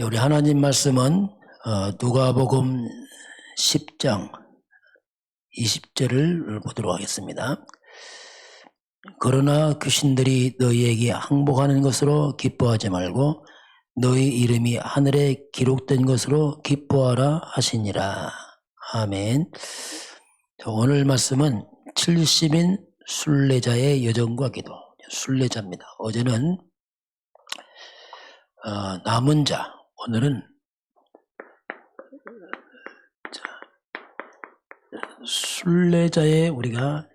네, 우리 하나님 말씀은 어, 누가복음 10장 20절을 보도록 하겠습니다. 그러나 귀신들이 너희에게 항복하는 것으로 기뻐하지 말고 너희 이름이 하늘에 기록된 것으로 기뻐하라 하시니라. 아멘. 자, 오늘 말씀은 70인 순례자의 여정과 기도. 순례자입니다. 어제는 어, 남은 자, 오늘은 자, 순례자의 우리가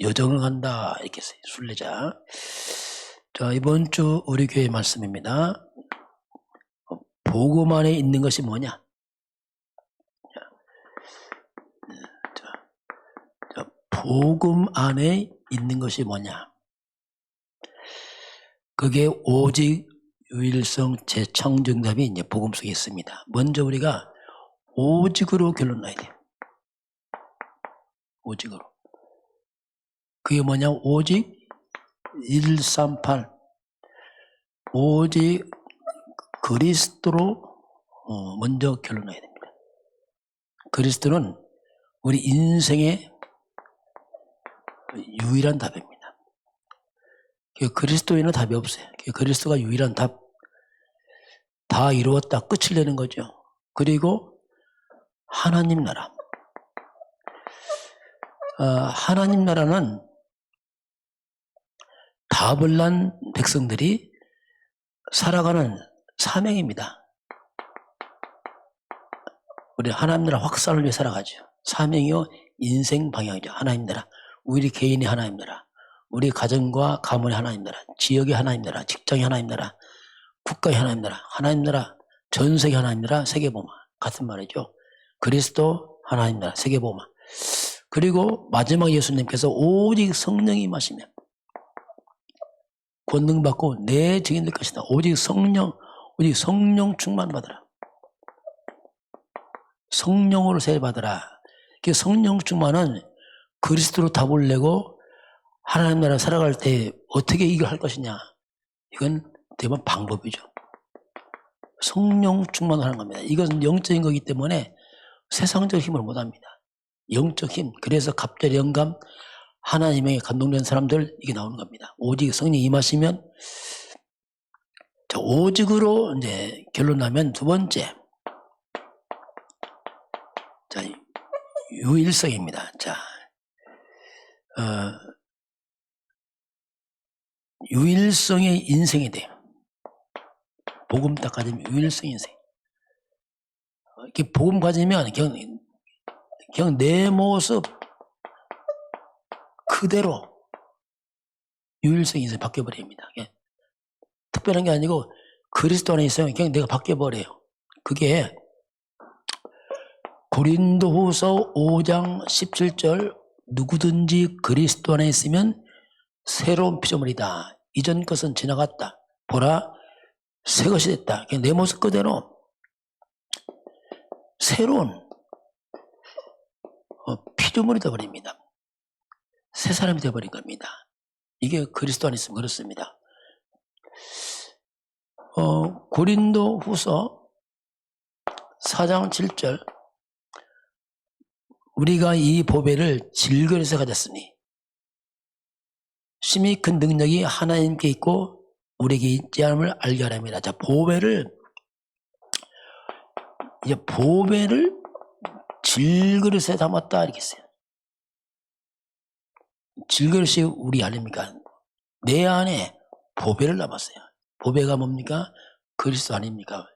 여정을 간다 이렇게 써요. 순례자. 자 이번 주 우리 교회 말씀입니다. 어, 복음 안에 있는 것이 뭐냐? 복음 안에 있는 것이 뭐냐? 그게 오직 유일성 재창정답이 이제 복음 속에 있습니다. 먼저 우리가 오직으로 결론 나야 돼요. 오직으로. 그게 뭐냐? 오직 138. 오직 그리스도로 어, 먼저 결론 나야 됩니다. 그리스도는 우리 인생의 유일한 답입니다. 그 그리스도에는 답이 없어요. 그 그리스도가 유일한 답. 다 이루었다. 끝을 내는 거죠. 그리고 하나님 나라. 어, 하나님 나라는 답을 난 백성들이 살아가는 사명입니다. 우리 하나님 나라 확산을 위해 살아가죠. 사명이요 인생 방향이죠. 하나님 나라. 우리 개인이 하나님 나라. 우리 가정과 가문의 하나님 나라. 지역의 하나님 나라. 직장의 하나님 나라. 국가의 하나님 나라. 하나님 나라. 전 세계 하나님 나라. 세계보마. 같은 말이죠. 그리스도 하나님 나라. 세계보마. 그리고 마지막 예수님께서 오직 성령이 마시면 권능 받고 내 증인 될 것이다. 오직 성령, 오직 성령 충만 받으라. 성령으로 세례 받으라. 그 성령 충만은 그리스도로 답을 내고 하나님 나라 살아갈 때 어떻게 이걸 할 것이냐. 이건 대부분 방법이죠. 성령 충만을 하는 겁니다. 이것은 영적인 거기 때문에 세상적 힘을 못 합니다. 영적 힘. 그래서 갑절 영감, 하나님에게 감동된 사람들 이게 나오는 겁니다. 오직 성령 임하시면 자, 오직으로 이제 결론 나면 두 번째 자 유일성입니다. 자 어, 유일성의 인생이 돼요. 복음 딱 가지면 유일성 인생. 어, 이렇게 복음 가지면 그냥, 그냥 내 모습 그대로 유일성 인생이 바뀌어버립니다. 예. 특별한 게 아니고 그리스도 안에 있으면 그냥 내가 바뀌어버려요. 그게 고린도 후서 5장 17절 누구든지 그리스도 안에 있으면 새로운 피조물이다. 이전 것은 지나갔다. 보라 새 것이 됐다. 내 모습 그대로 새로운 어, 피조물이 되어버립니다. 새 사람이 되어버린 겁니다. 이게 그리스도 안에 있으면 그렇습니다. 어, 고린도 후서 4장 7절 우리가 이 보배를 질거려서 가졌으니 심히 큰 능력이 하나님께 있고 우리에게 있지 않음을 알게 하랍니다. 자, 보배를 이제 보배를 질그릇에 담았다 이렇게 했어요. 질그릇이 우리 아닙니까? 내 안에 보배를 담았어요. 보배가 뭡니까? 그리스도 아닙니까?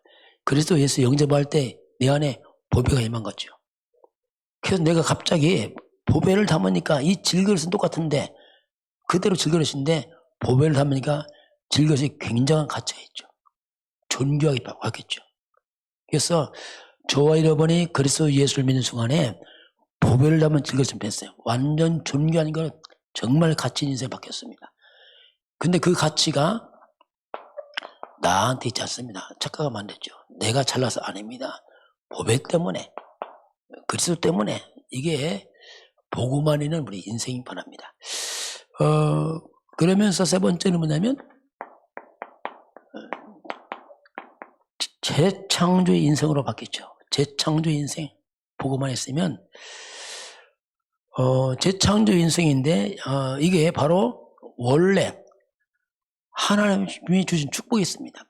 그리스도 예수 영접할 때 내 안에 보배가 임한 거죠. 그래서 내가 갑자기 보배를 담으니까 이 질그릇은 똑같은데 그대로 질그릇인데 보배를 담으니까 질그릇이 굉장한 가치가 있죠. 존귀하게 바뀌었죠. 그래서 저와 여러분이 그리스도 예수를 믿는 순간에 보배를 담은 질그릇을 뺐어요. 완전 존귀한 걸 정말 가치 인생이 바뀌었습니다. 근데 그 가치가 나한테 있지 않습니다. 착각하면 안 되죠. 내가 잘나서 아닙니다. 보배 때문에, 그리스도 때문에 이게 보고만 있는 우리 인생이 변합니다. 어, 그러면서 세 번째는 뭐냐면 어, 재창조의 인생으로 바뀌죠. 재창조의 인생 보고만 했으면 어, 재창조 인생인데 어, 이게 바로 원래 하나님이 주신 축복이 있습니다.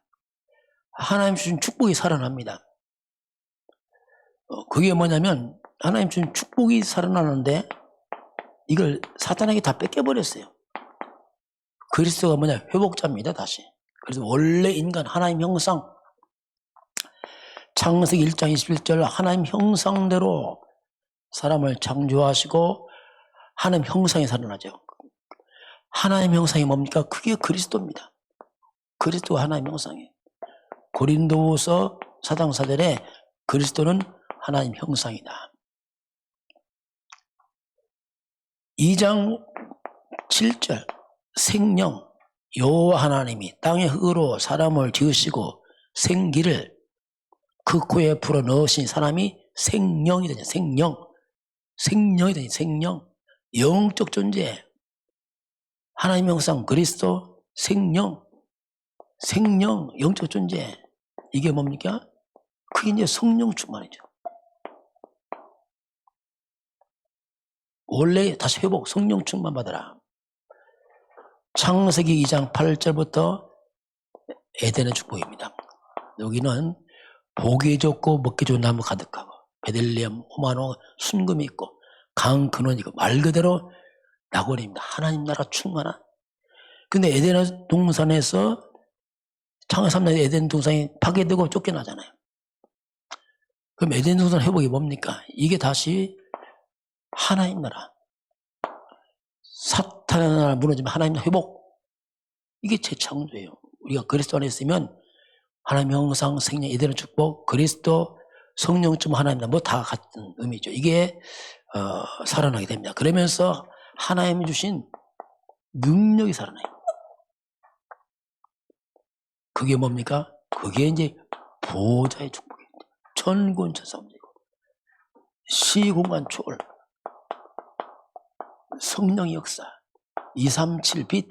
하나님 주신 축복이 살아납니다. 어, 그게 뭐냐면 하나님 주신 축복이 살아나는데 이걸 사탄에게 다 뺏겨버렸어요. 그리스도가 뭐냐 회복자입니다 다시. 그래서 원래 인간 하나님 형상 창세기 1장 21절 하나님 형상대로 사람을 창조하시고 하나님 형상이 살아나죠. 하나님 형상이 뭡니까? 그게 그리스도입니다. 그리스도가 하나님 형상이에요. 고린도서 사장 4절에 그리스도는 하나님 형상이다. 2장 7절 생명 여호와 하나님이 땅의 흙으로 사람을 지으시고 생기를 그 코에 불어 넣으신 사람이 생명이 되냐 생명 생명이 되냐 생명 영적 존재 하나님 형상 그리스도 생명 생명 영적 존재 이게 뭡니까? 그게 이제 성령 충만이죠. 원래 다시 회복 성령 충만 받아라. 창세기 2장 8절부터 에덴의 축복입니다. 여기는 보기 좋고 먹기 좋은 나무 가득하고 베들레헴, 호마노, 순금이 있고 강 근원이고 말 그대로 낙원입니다. 하나님 나라 충만한. 근데 에덴 동산에서 창세 3년 에덴 동산이 파괴되고 쫓겨나잖아요. 그럼 에덴 동산 회복이 뭡니까? 이게 다시 하나님 나라. 사탄의 나라 무너지면 하나님 회복. 이게 재창조예요. 우리가 그리스도 안에 있으면 하나님 형상, 생명, 이대로 축복, 그리스도, 성령쯤 하나님 뭐 다 같은 의미죠. 이게 어, 살아나게 됩니다. 그러면서 하나님이 주신 능력이 살아나요. 그게 뭡니까? 그게 이제 보호자의 축복입니다. 천군 천사문이고 시공간 초월 성령의 역사 237빛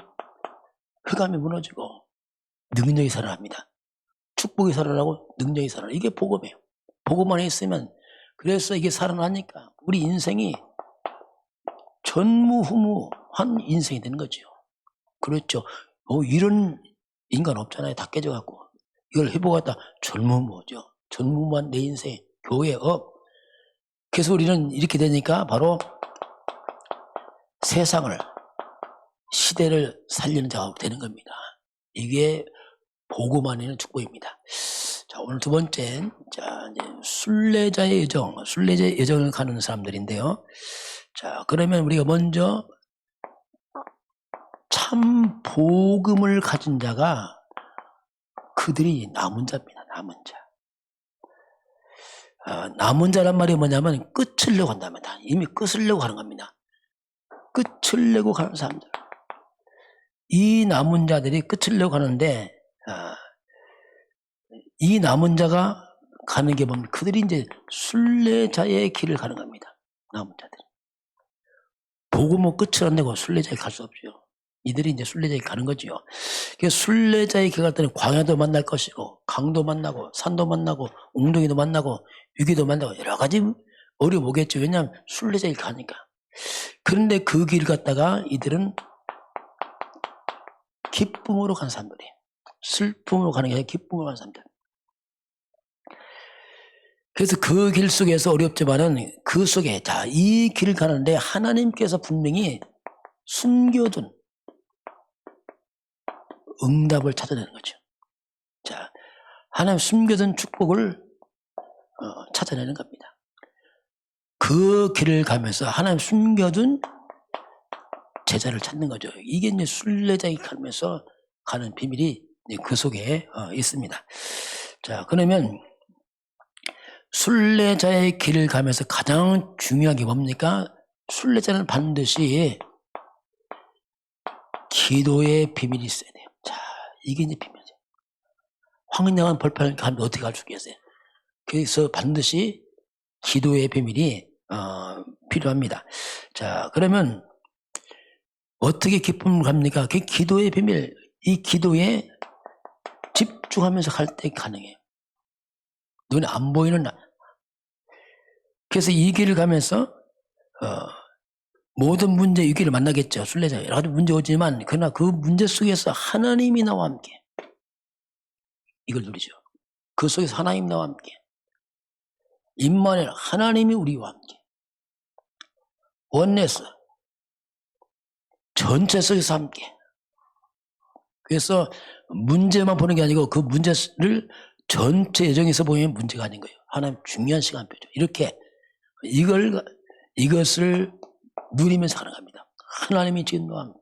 흑암이 무너지고 능력이 살아납니다. 축복이 살아나고 능력이 살아나 이게 복음이에요. 복음만 있으면 그래서 이게 살아나니까 우리 인생이 전무후무한 인생이 되는 거죠. 그렇죠. 뭐 이런 인간 없잖아요. 다 깨져갖고 이걸 회복하다 전무후무죠. 전무후무한 내 인생 교회 업. 그래서 우리는 이렇게 되니까 바로 세상을 시대를 살리는 자가 되는 겁니다. 이게 복음 안에는 축복입니다. 자, 오늘 두 번째, 자, 이제 순례자의 여정, 순례자의 여정을 가는 사람들인데요. 자, 그러면 우리가 먼저 참 복음을 가진 자가 그들이 남은 자입니다. 남은 자. 아, 남은 자란 말이 뭐냐면 끝을 내고 간답니다. 이미 끝을 내고 가는 겁니다. 끝을 내고 가는 사람들. 이 남은 자들이 끝을 내고 가는데 아, 이 남은 자가 가는 게 뭡니까? 그들이 이제 순례자의 길을 가는 겁니다. 남은 자들. 복음은 끝을 안 내고 순례자에 갈 수 없죠. 이들이 이제 순례자에 가는 거지요. 순례자의 길 갈 때는 광야도 만날 것이고, 강도 만나고, 산도 만나고, 웅덩이도 만나고, 위기도 만나고, 여러 가지 어려움 오겠죠. 왜냐하면 순례자에 가니까. 그런데 그 길 갔다가 이들은 기쁨으로 간 사람들이에요. 슬픔으로 가는 게 아니라 기쁨으로 가는 사람들. 그래서 그 길 속에서 어렵지만은 그 속에 자, 이 길 가는데 하나님께서 분명히 숨겨둔 응답을 찾아내는 거죠. 자, 하나님 숨겨둔 축복을 어, 찾아내는 겁니다. 그 길을 가면서 하나님 숨겨둔 제자를 찾는 거죠. 이게 이제 순례자에 가면서 가는 비밀이 그 속에 어, 있습니다. 자, 그러면 순례자의 길을 가면서 가장 중요한 게 뭡니까? 순례자는 반드시 기도의 비밀이 있어야 돼요. 자, 이게 이제 비밀이죠. 황량한 벌판을 가면 어떻게 갈 수 있겠어요? 그래서 반드시 기도의 비밀이 어, 필요합니다. 자, 그러면 어떻게 기쁨을 갑니까? 그 기도의 비밀, 이 기도에 집중하면서 갈 때 가능해요. 눈에 안 보이는 나. 그래서 이 길을 가면서 어, 모든 문제 이 길을 만나겠죠. 순례자 여러 가지 문제 오지만 그러나 그 문제 속에서 하나님이 나와 함께 이걸 누리죠. 그 속에서 하나님 나와 함께 임마누엘 하나님이 우리와 함께 원내스 전체 속에서 함께 그래서 문제만 보는 게 아니고 그 문제를 전체 예정에서 보면 문제가 아닌 거예요. 하나님 중요한 시간표죠. 이렇게 이걸 이것을 누리면서 가능합니다. 하나님이 지금 너와 함께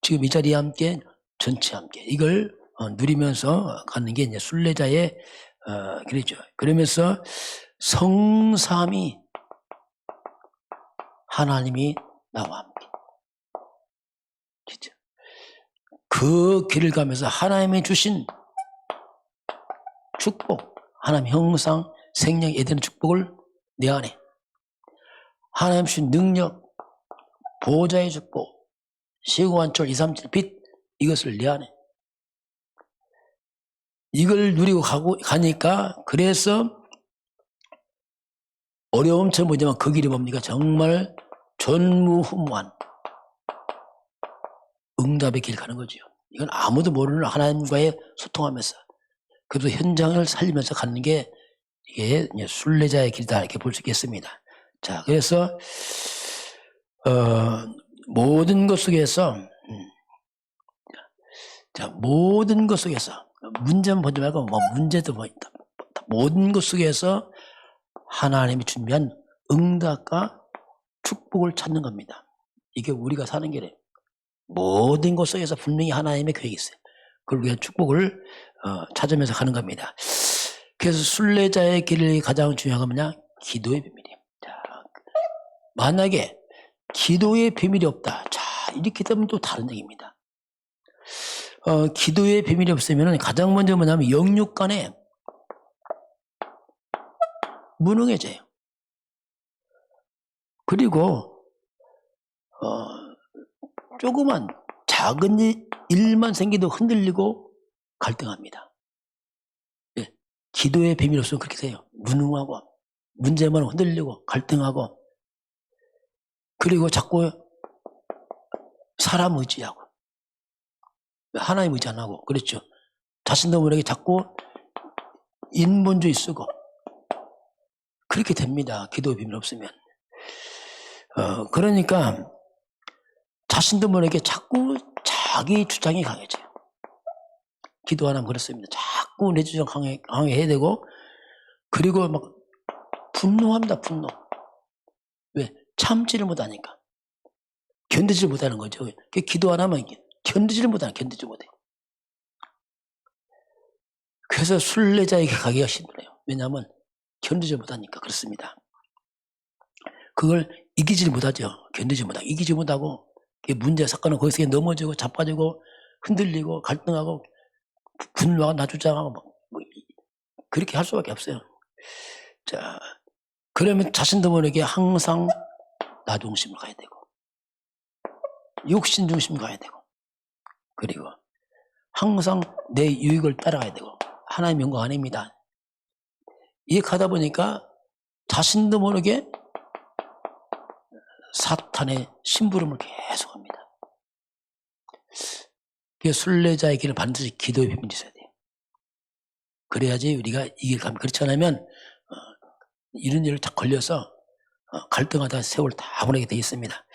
지금 이 자리에 함께 전체 함께 이걸 어, 누리면서 가는 게 이제 순례자의 어, 그랬죠. 그러면서 성삼이 하나님이 나와 함께. 진짜 그 길을 가면서 하나님이 주신 축복, 하나님 형상, 생명에 대한 축복을 내 안에 하나님 주신 능력, 보좌의 축복, 시구한철 237 빛, 이것을 내 안에. 이걸 누리고 가고, 가니까 그래서 어려움처럼 보이지만 그 길이 뭡니까? 정말 전무후무한 응답의 길 가는 거죠. 이건 아무도 모르는 하나님과의 소통하면서 그래서 현장을 살리면서 가는 게 이게 순례자의 길이다 이렇게 볼 수 있겠습니다. 자, 그래서 어, 모든 것 속에서 음, 자 모든 것 속에서 문제만 보지 말고 뭐 문제도 뭐. 모든 것 속에서 하나님이 준비한 응답과 축복을 찾는 겁니다. 이게 우리가 사는 길에 모든 것 속에서 분명히 하나님의 계획이 있어요. 그걸 위한 축복을 어, 찾으면서 가는 겁니다. 그래서 순례자의 길이 가장 중요한 건 뭐냐? 기도의 비밀이에요. 자, 만약에 기도의 비밀이 없다. 자, 이렇게 되면 또 다른 얘기입니다. 어, 기도의 비밀이 없으면 가장 먼저 뭐냐면 영육 간에 무능해져요. 그리고 어, 조그만 작은 일- 일만 생기도 흔들리고 갈등합니다. 예, 기도의 비밀 없으면 그렇게 돼요. 무능하고 문제만 흔들리고 갈등하고 그리고 자꾸 사람 의지하고 하나님 의지 안 하고 그렇죠. 자신도 모르게 자꾸 인본주의 쓰고 그렇게 됩니다. 기도의 비밀 없으면. 어, 그러니까 자신도 모르게 자꾸 자기 주장이 강해져요. 기도 안 하면 그렇습니다. 자꾸 내 주장 강해, 강해야 되고, 그리고 막 분노합니다, 분노. 왜? 참지를 못하니까. 견디지를 못하는 거죠. 그 기도 안 하면 견디지를 못하는, 견디지 못해. 그래서 순례자에게 가기가 힘들어요. 왜냐하면 견디지 못하니까 그렇습니다. 그걸 이기지 못하죠. 견디지 못하고 이기지 못하고 문제 사건은 거기서 넘어지고 자빠지고 흔들리고 갈등하고 부- 분노하고 나주장하고 뭐, 그렇게 할 수밖에 없어요. 자 그러면 자신도 모르게 항상 나 중심으로 가야 되고 욕심 중심 가야 되고 그리고 항상 내 유익을 따라가야 되고 하나님 영광 아닙니다. 이렇게 하다 보니까 자신도 모르게 사탄의 심부름을 계속합니다. 그 순례자의 길을 반드시 기도의 비밀이 있어야 돼요. 그래야지 우리가 이길 가면 그렇지 않으면 어, 이런 일을 다 걸려서 어, 갈등하다 세월 다 보내게 돼 있습니다.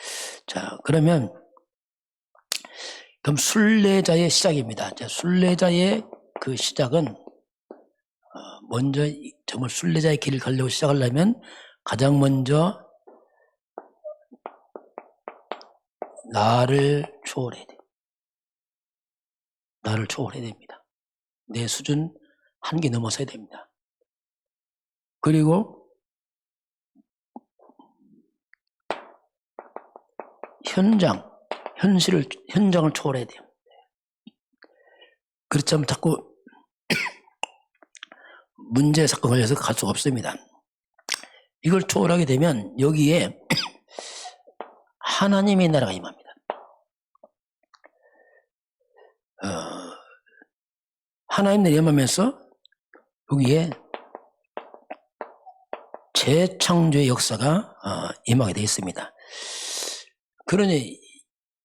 자 그러면 그럼 순례자의 시작입니다. 자, 순례자의 그 시작은 어, 먼저 이- 정말 순례자의 길을 가려고 시작하려면 가장 먼저 나를 초월해야 돼. 나를 초월해야 됩니다. 내 수준 한계 넘어서야 됩니다. 그리고 현장, 현실을, 현장을 초월해야 돼요. 그렇지 않으면 자꾸 문제 사건 걸려서 갈 수가 없습니다. 이걸 초월하게 되면 여기에 하나님의 나라가 임합니다. 어, 하나님 임하면서 여기에 재창조의 역사가 어, 임하게 되어 있습니다. 그러니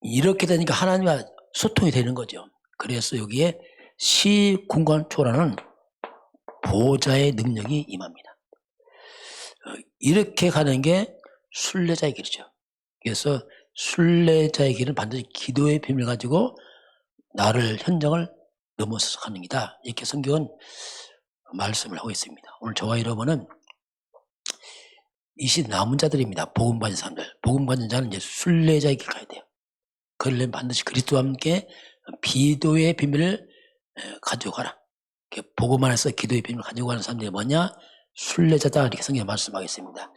이렇게 되니까 하나님과 소통이 되는 거죠. 그래서 여기에 시공간 초라는 보좌의 능력이 임합니다. 어, 이렇게 가는 게 순례자의 길이죠. 그래서 순례자의 길은 반드시 기도의 비밀 가지고 나를 현장을 넘어서서 가는 기다. 이렇게 성경은 말씀을 하고 있습니다. 오늘 저와 여러분은 이 시대 남은 자들입니다. 복음 받은 사람들. 복음 받은 자는 이제 순례자의 길 가야 돼요. 그러려면 반드시 그리스도와 함께 비도의 비밀을 에, 가지고 가라. 이렇게 복음 안에서 기도의 비밀을 가지고 가는 사람들이 뭐냐? 순례자다. 이렇게 성경에 말씀하겠습니다.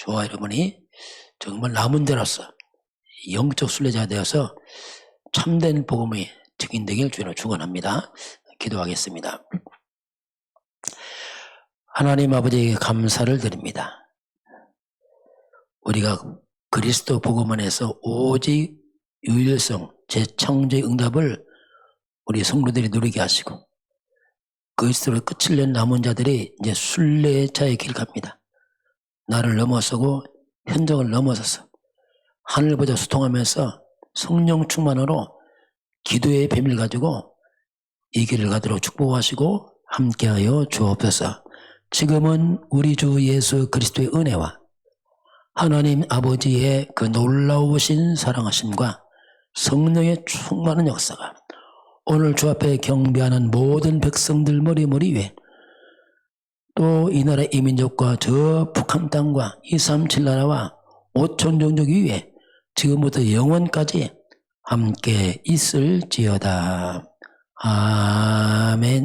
저와 여러분이 정말 남은 자로서 영적 순례자가 되어서 참된 복음의 증 인 되길 주로 축원합니다. 기도하겠습니다. 하나님 아버지에게 감사를 드립니다. 우리가 그리스도 복음 안에서 오직 유일성, 재창조의 응답을 우리 성도들이 누리게 하시고 그리스도로 끝을 낸 남은 자들이 이제 순례자의 길 갑니다. 나를 넘어서고 현장을 넘어서서 하늘보다 소통하면서 성령 충만으로 기도의 비밀 가지고 이 길을 가도록 축복하시고 함께하여 주옵소서. 지금은 우리 주 예수 그리스도의 은혜와 하나님 아버지의 그 놀라우신 사랑하심과 성령의 충만한 역사가 오늘 주 앞에 경배하는 모든 백성들 머리머리 위에 또 이 나라 이민족과 저 북한 땅과 이삼칠 나라와 오천 종족 위에 지금부터 영원까지 함께 있을지어다. 아멘.